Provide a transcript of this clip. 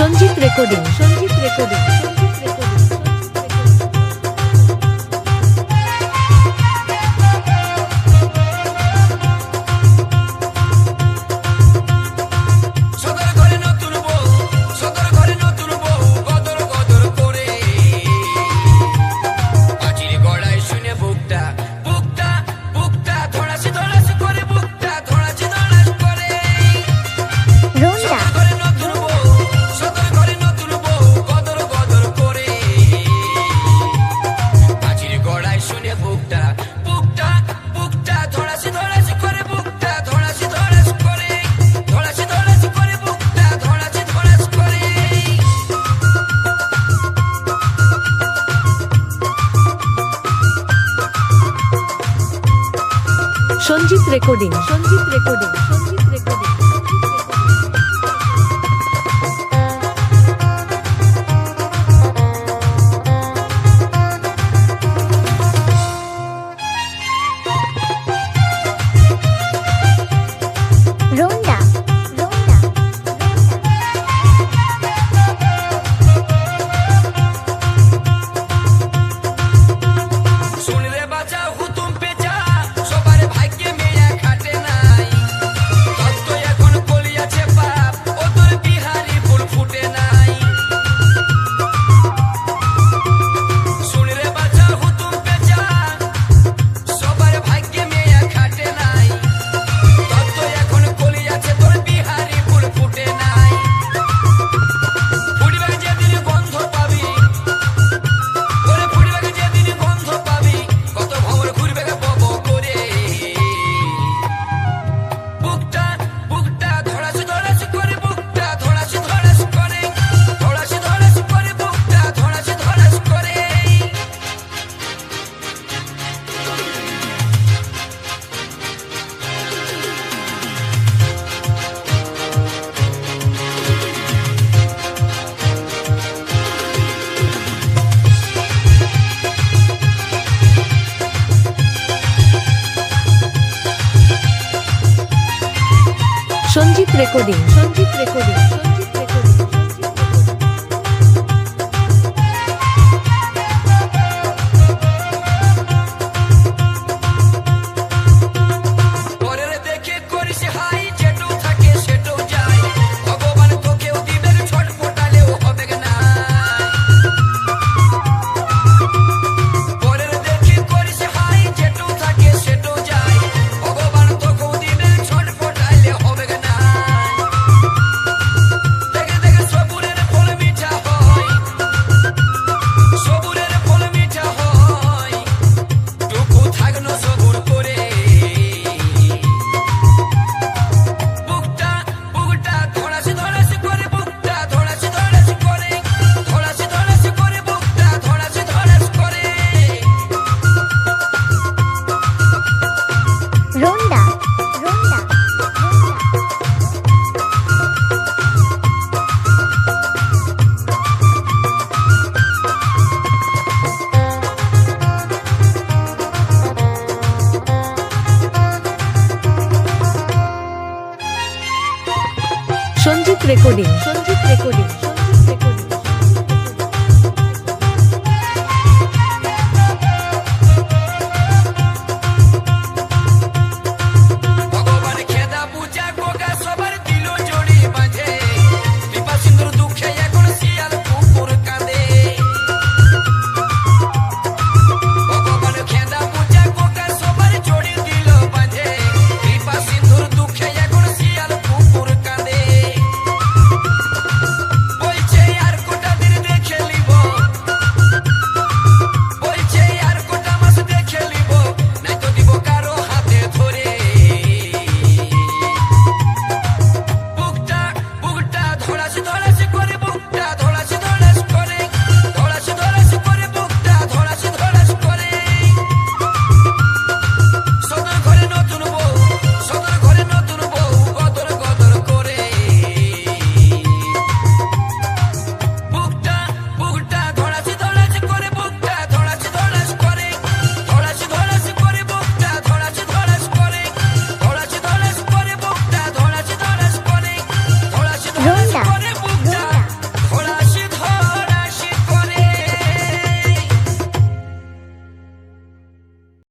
Sanjit recording Sanjit recording Sanjit recording Sanjit recording Sanjit Sanjeev recording Sanjeev recording recording Sanjit recording